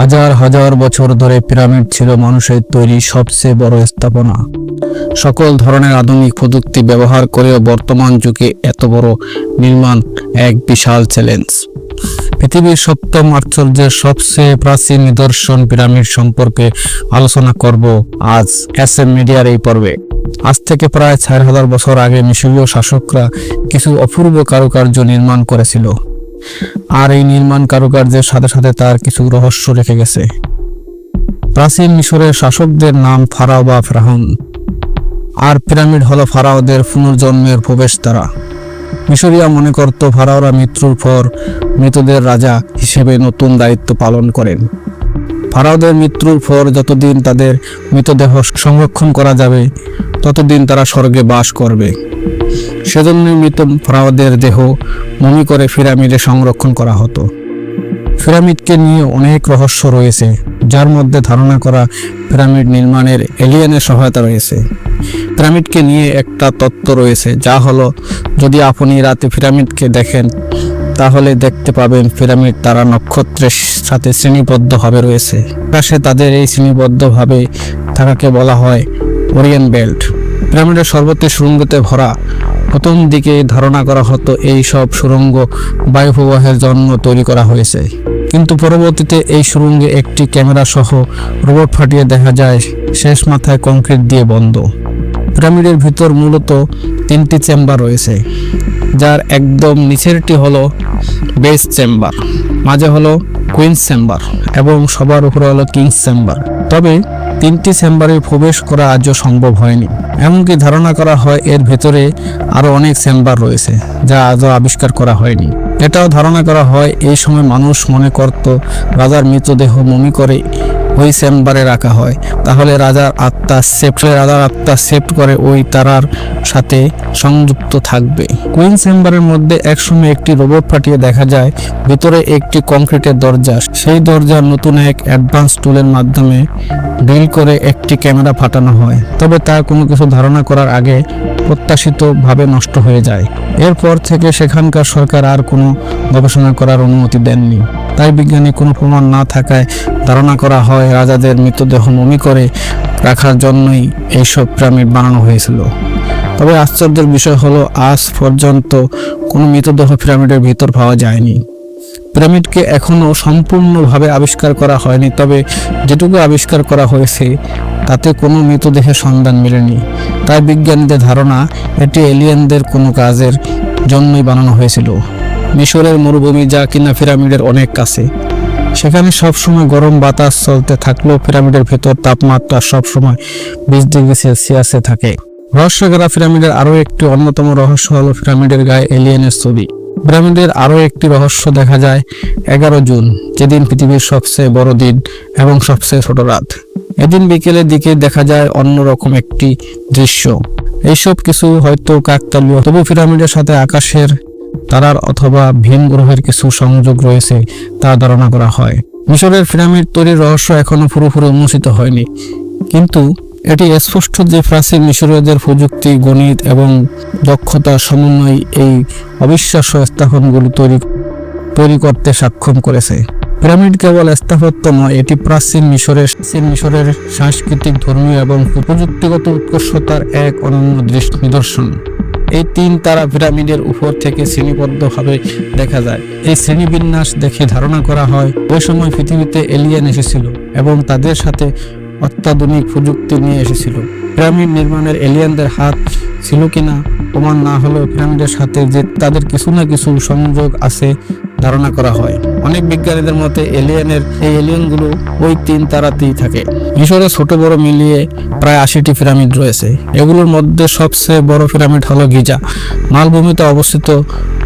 হাজার হাজার বছর ধরে পিরামিড ছিল মানুষের তৈরি সবচেয়ে বড় স্থাপনা। সকল ধরনের আধুনিক প্রযুক্তি ব্যবহার করেও বর্তমান যুগে এত বড় নির্মাণ এক বিশাল চ্যালেঞ্জ পৃথিবীর সপ্তম আশ্চর্যের সবচেয়ে প্রাচীন নিদর্শন পিরামিড সম্পর্কে আলোচনা করব আজ এস এম মিডিয়ার এই পর্বে। আজ থেকে প্রায় চার হাজার বছর আগে মিশরীয় শাসকরা কিছু অপূর্ব কারুকার্য নির্মাণ করেছিল। আর এই নির্মাণ কারুকার্যের সাথে সাথে তার কিছু রহস্য রেখে গেছে। প্রাচীন মিশরের শাসকদের নাম ফারাও বা ফেরাহন আর পিরামিড হলো ফারাওদের পুনর্জন্মের প্রবেশ দ্বারা মিশরীয় মনে করত ফারাওরা মৃত্যুর পর মৃতদের রাজা হিসেবে নতুন দায়িত্ব পালন করেন। ফারাওদের মৃত্যুর পর যতদিন তাদের মৃতদেহ সংরক্ষণ করা যাবে, ততদিন তারা স্বর্গে বাস করবে। সেজন্য মৃত ফারাওদের দেহ মমি করে পিরামিডে সংরক্ষণ করা হতো। পিরামিডকে নিয়ে অনেক রহস্য রয়েছে, যার মধ্যে ধারণা করা পিরামিড নির্মাণের এলিয়েনের সহায়তা রয়েছে। পিরামিডকে নিয়ে একটা তত্ত্ব রয়েছে, যা হলো, যদি আপনি রাতে পিরামিডকে দেখেন, তাহলে দেখতে পাবেন পিরামিড তারা নক্ষত্রের সাথে শ্রেণীবদ্ধভাবে রয়েছে। আকাশে তাদের এই শ্রেণীবদ্ধভাবে থাকাকে বলা হয় ওরিয়েন বেল্ট। পিরামিডের সর্বত্র সুরঙ্গতে ভরা প্রথম দিকে ধারণা করা হতো এই সব সুরঙ্গ বায়ুপ্রবাহের জন্য তৈরি করা হয়েছে। কিন্তু পরবর্তীতে এই সুরঙ্গে একটি ক্যামেরা সহ রোবট ফাটিয়ে দেখা যায়, শেষ মাথায় কংক্রিট দিয়ে বন্ধ। পিরামিডের ভিতর মূলত তিনটি চেম্বার রয়েছে, যার একদম নিচেরটি হলো বেস চেম্বার, মাঝে হলো কুইন্স চেম্বার, এবং সবার উপরে হলো কিংস চেম্বার। তবে তিনটি চেম্বারে প্রবেশ করা আজও সম্ভব হয়নি। এমনকি ধারণা করা হয় এর ভেতরে আরও অনেক চেম্বার রয়েছে, যা আজও আবিষ্কার করা হয়নি। এটাও ধারণা করা হয় এই সময় মানুষ মনে করত, রাজার মৃতদেহ মমি করে ওই চেম্বারে রাখা হয়। তাহলে রাজার আত্মা সেফ রাজার আত্মা সেফ করে ওই তারার সাথে সংযুক্ত থাকবে। কুইন চেম্বারের মধ্যে একসময় একটি রোবট ফাটিয়ে দেখা যায়। ভিতরে একটি কংক্রিটের দরজা। সেই দরজা নতুন এক অ্যাডভান্স টুলের মাধ্যমে ড্রিল করে একটি ক্যামেরা ফাটানো হয়। তবে তা কোনো কিছু ধারণা করার আগে প্রত্যাশিতভাবে নষ্ট হয়ে যায়। এরপর থেকে সেখানকার সরকার আর কোনো গবেষণা করার অনুমতি দেননি। তাই বিজ্ঞানী কোনো প্রমাণ না থাকায় ধারণা করা হয় রাজাদের মৃতদেহ মমি করে রাখার জন্যই এইসব পিরামিড বানানো হয়েছিল। তবে আশ্চর্যের বিষয় হলো, আজ পর্যন্ত কোনো মৃতদেহ পিরামিডের ভিতর পাওয়া যায়নি। পিরামিডকে এখনও সম্পূর্ণভাবে আবিষ্কার করা হয়নি, তবে যেটুকু আবিষ্কার করা হয়েছে, তাতে কোনো মৃতদেহের সন্ধান মেলেনি। তাই বিজ্ঞানীদের ধারণা, এটি এলিয়েনদের কোনো কাজের জন্যই বানানো হয়েছিল। মিশরের মরুভূমি যা কিনা পিরামিডের অনেক কাছে। সেখানে সবসময় গরম বাতাস চলতে থাকলেও পিরামিডের ভেতর তাপমাত্রা সবসময় বিশ ডিগ্রি সেলসিয়াসে থাকে। রহস্যকারা পিরামিডের আরও একটি অন্যতম রহস্য হলো পিরামিডের গায়ে এলিয়েনের ছবি। পিরামিডের আরও একটি রহস্য দেখা যায় এগারো জুন, যেদিন পৃথিবীর সবচেয়ে বড় দিন এবং সবচেয়ে ছোট রাত। এদিন বিকেলের দিকে দেখা যায় অন্যরকম একটি দৃশ্য। এইসব কিছু হয়তো কাকতালীয়, তবু পিরামিডের সাথে আকাশের তারার অথবা ভিন গ্রহের কিছু সংযোগ রয়েছে তা ধারণা করা হয়। মিশরের পিরামিড তৈরির রহস্য এখনও পুরোপুরি উন্মোচিত হয়নি। কিন্তু এটি স্পষ্ট যে প্রাচীন মিশরীয়দের প্রযুক্তি, গণিত এবং দক্ষতার সমন্বয় এই অবিশ্বাস্য স্থাপনগুলি তৈরি তৈরি করতে সক্ষম করেছে। পিরামিড কেবল স্থাপত্য নয়, এটি প্রাচীন মিশরের প্রাচীন মিশরের সাংস্কৃতিক, ধর্মীয় এবং প্রযুক্তিগত উৎকর্ষতার এক অনন্য দৃষ্ট নিদর্শন। এই তিন তারা পিরামিডের উপর থেকে শ্রেণীবদ্ধভাবে দেখা যায়। এই শ্রেণীবিন্যাস দেখে ধারণা করা হয়, ওই সময় পৃথিবীতে এলিয়েন এসেছিল এবং তাদের সাথে অত্যাধুনিক প্রযুক্তি নিয়ে এসেছিল। পিরামিড নির্মাণের এলিয়েনদের হাত ছিল কিনা, প্রমাণ না হলেও পিরামিডের সাথে যে তাদের কিছু না কিছু সংযোগ আছে ধারণা করা হয়। অনেক বিজ্ঞানীদের মতে এলিয়েনের এই এলিয়েনগুলো ওই তিন তারাতেই থাকে। মিশরে ছোট বড় মিলিয়ে প্রায় আশিটি পিরামিড রয়েছে। এগুলোর মধ্যে সবচেয়ে বড় পিরামিড হলো গিজা। মালভূমিতে অবস্থিত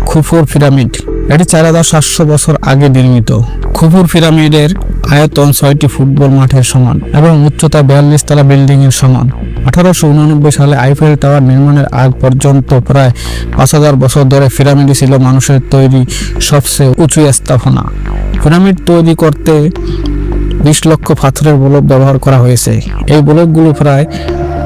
খুফুর পিরামিড। এটি চার হাজার সাতশো বছর আগে নির্মিত। খুফুর পিরামিডের আয়তন ছয়টি ফুটবল মাঠের সমান এবং উচ্চতা বিয়াল্লিশ তলা বিল্ডিং এর সমান। আঠারোশো উননব্বই সালে আইফেল টাওয়ার নির্মাণের আগ পর্যন্ত প্রায় পাঁচ হাজার বছর ধরে পিরামিডই ছিল মানুষের তৈরি সবচেয়ে উঁচু স্থাপনা। পিরামিড তৈরি করতে বিশ লক্ষ পাথরের ব্লক ব্যবহার করা হয়েছে। এই ব্লকগুলো প্রায়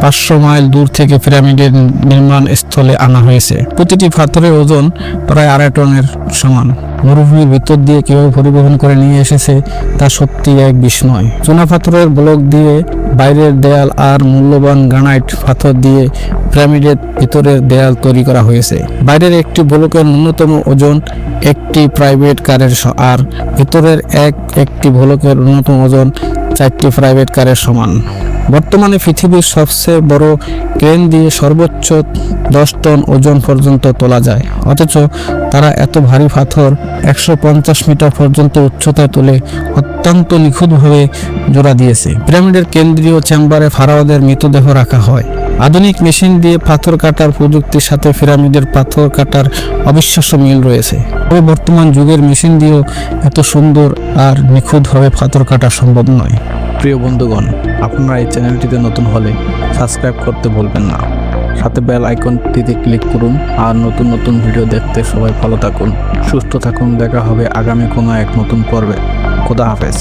পাঁচশো মাইল দূর থেকে পিরামিডের নির্মাণ স্থলে আনা হয়েছে। প্রতিটি পাথরের ওজন প্রায় আড়াই টনের সমান। মরুভূমির ভিতর দিয়ে কীভাবে পরিবহন করে নিয়ে এসেছে তা সত্যি এক বিস্ময় চুনা পাথরের ব্লক দিয়ে বাইরের দেয়াল আর মূল্যবান গ্রানাইট পাথর দিয়ে পিরামিডের ভিতরের দেয়াল তৈরি করা হয়েছে। বাইরের একটি ব্লকের ন্যূনতম ওজন একটি প্রাইভেট কারের আর ভিতরের এক একটি ব্লকের ন্যূনতম ওজন চারটি প্রাইভেট কারের সমান। বর্তমানে পৃথিবীর সবচেয়ে বড় ক্রেন দিয়ে সর্বোচ্চ দশ টন ওজন পর্যন্ত তোলা যায়। অথচ তারা এত ভারী পাথর একশো পঞ্চাশ মিটার পর্যন্ত উচ্চতায় তুলে অত্যন্ত নিখুঁতভাবে জোড়া দিয়েছে। পিরামিডের কেন্দ্রীয় চেম্বারে ফারাওদের মৃতদেহ রাখা হয়। আধুনিক মেশিন দিয়ে পাথর কাটার প্রযুক্তির সাথে পিরামিডের পাথর কাটার অবিশ্বাস্য মিল রয়েছে। তবে বর্তমান যুগের মেশিন দিয়েও এত সুন্দর আর নিখুঁতভাবে পাথর কাটা সম্ভব নয়। প্রিয় বন্ধুগণ, আপনারা এই চ্যানেলটিতে নতুন হলে সাবস্ক্রাইব করতে ভুলবেন না। সাথে বেল আইকনটিতে ক্লিক করুন আর নতুন নতুন ভিডিও দেখতে সবাই ভালো থাকুন, সুস্থ থাকুন, দেখা হবে আগামী কোনো এক নতুন পর্বে। খোদা হাফেজ।